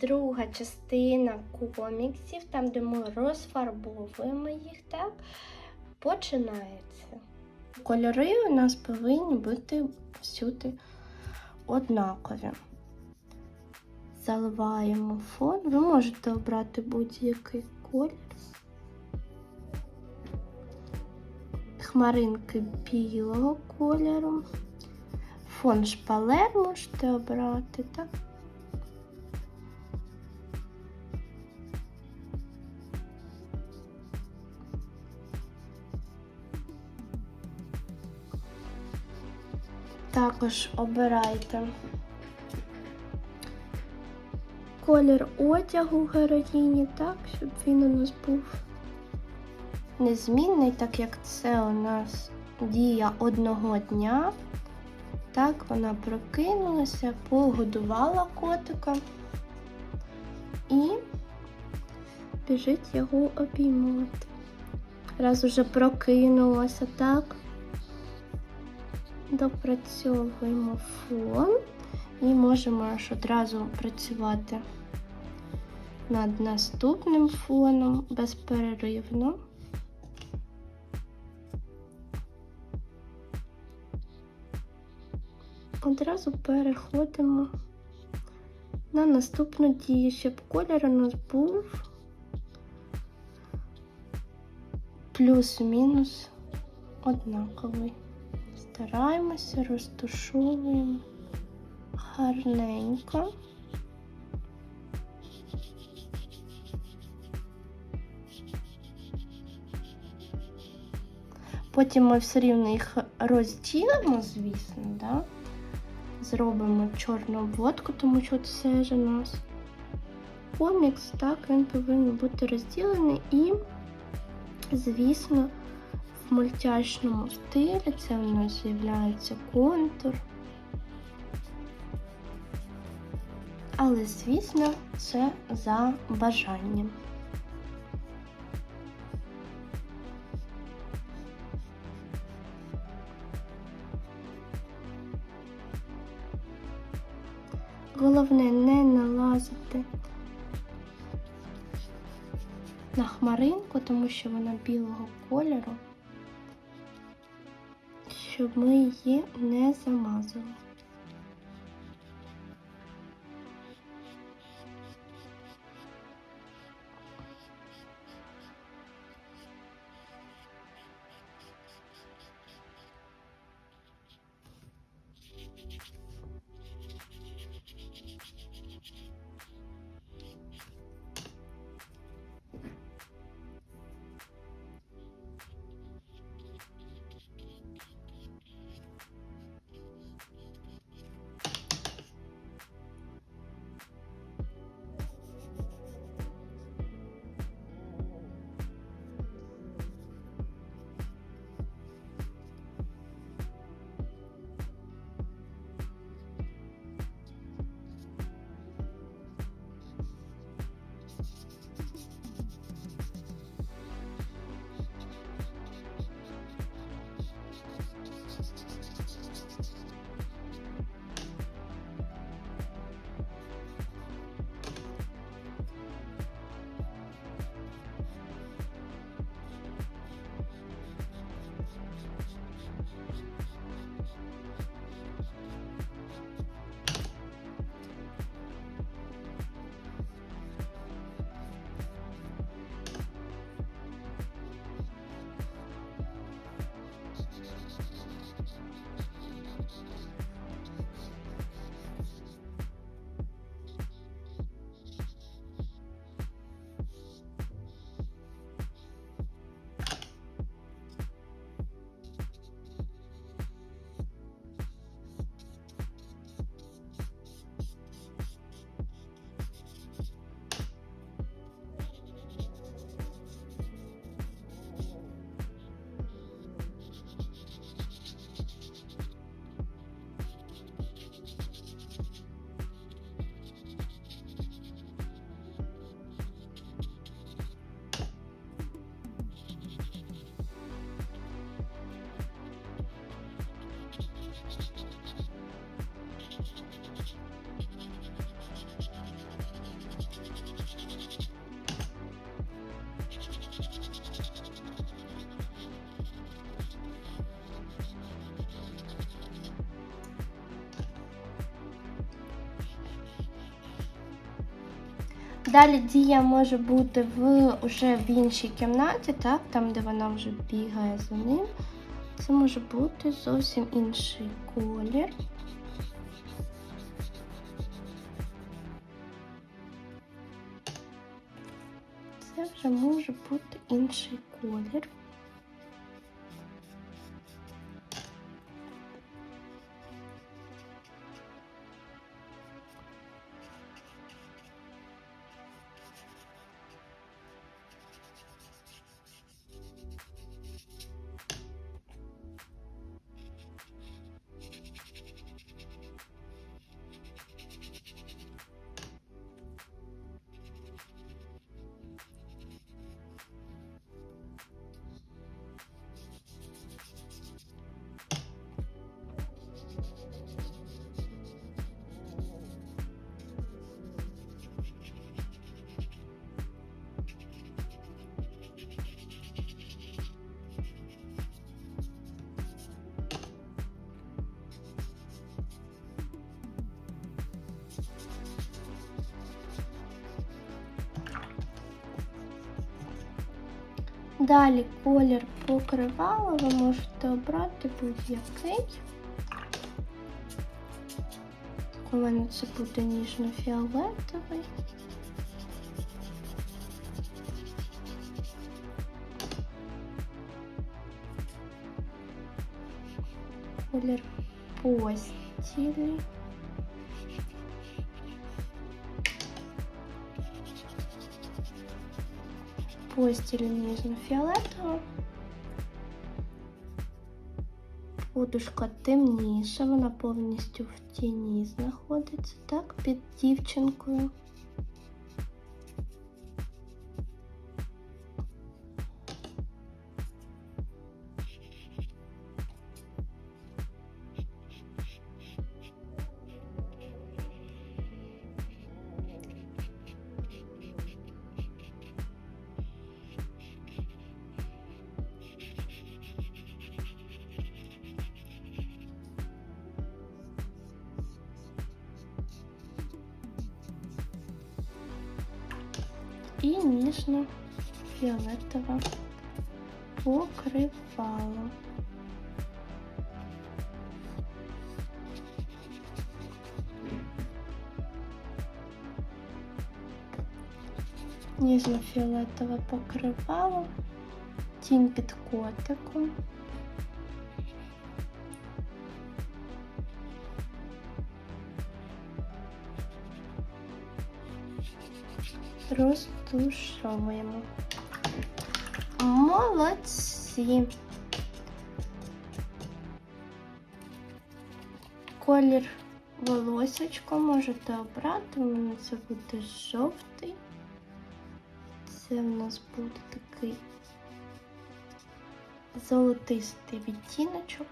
друга частина коміксів, там, де ми розфарбовуємо їх, так, починається. Кольори у нас повинні бути всюди однакові. Заливаємо фон. Ви можете обрати будь-який колір. Хмаринки білого кольору. Фон шпалер можете обрати, так? Також обирайте колір одягу героїні, так, щоб він у нас був незмінний, так як це у нас дія одного дня. Так, вона прокинулася, погодувала котика і біжить його обіймати. Раз уже прокинулася, так, допрацьовуємо фон і можемо аж одразу працювати над наступним фоном безперервно. Одразу переходимо на наступну дію, щоб колір у нас був плюс-мінус однаковий. Стараємося, розташовуємо гарненько. Потім ми все рівно їх розділимо, звісно, да? зробимо чорну обводку, тому що це ж у нас комікс, так, він повинен бути розділений і, звісно, в мультяшному стилі це у нас з'являється контур. Але, звісно, це за бажанням. Головне не налазити на хмаринку, тому що вона білого кольору, щоб ми її не замазали. Далі дія може бути в уже в іншій кімнаті, так, там, де вона вже бігає за ним. Це може бути зовсім інший колір. Це вже може бути інший колір. Далі колір покривала, ви можете обрати будь-який. У мене це буде ніжно-фіолетовий. Колір Постілі. Постіль ніжно-фіолетова. Подушка темніша, вона повністю в тіні знаходиться, так, під дівчинкою. І ніжно фіолетове покривало. Ніжно-фіолетове покривало, тінь під котиком. Розтушовуємо. Молодці. Колір волосечко можете обрати. У мене це буде жовтий. Це в нас буде такий золотистий відтіночок.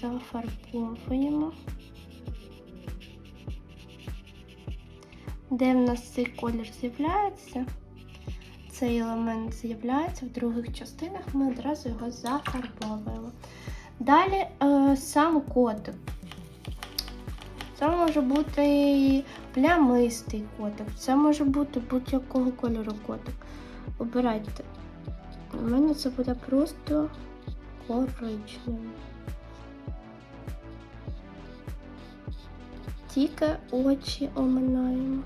Зафарбовуємо. Де в нас цей колір з'являється, цей елемент з'являється в других частинах, ми одразу його зафарбовуємо. Далі е, сам котик. Це може бути плямистий котик, це може бути будь-якого кольору котик. Обирайте. У мене це буде просто коричневий. Тільки очі оминаємо.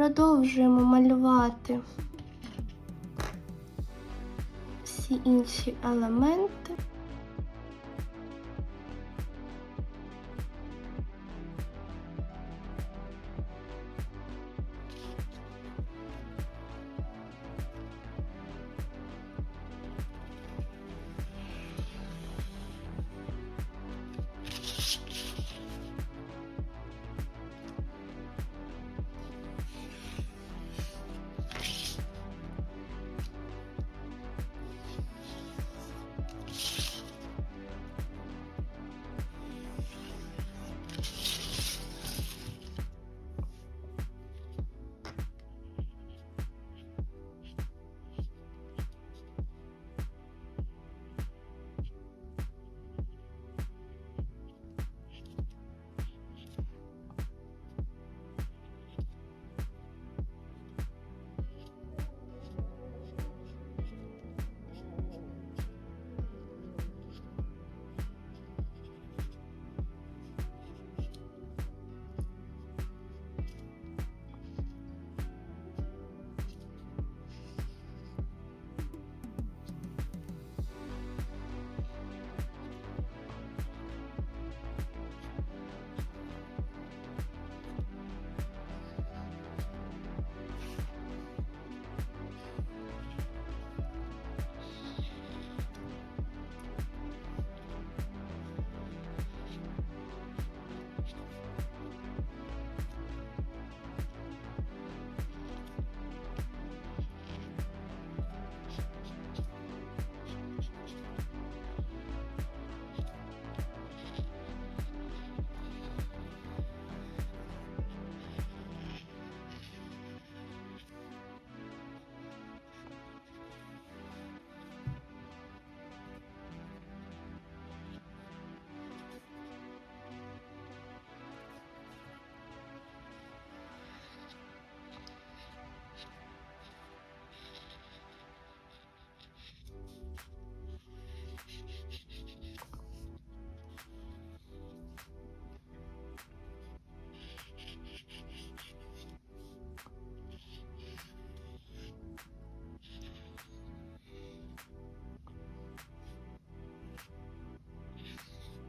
Продовжуємо малювати всі інші елементи.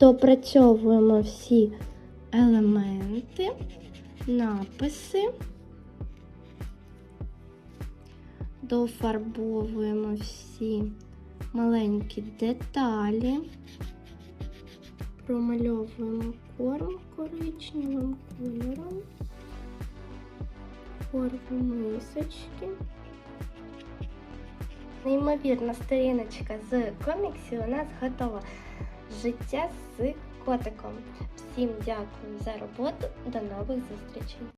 Допрацьовуємо всі елементи, написи. Дофарбовуємо всі маленькі деталі. Промальовуємо корм коричневим кольором. Форму мисочки. Неймовірна сторіночка з коміксів у нас готова. Життя з котиком. Всім дякую за роботу. До нових зустрічей!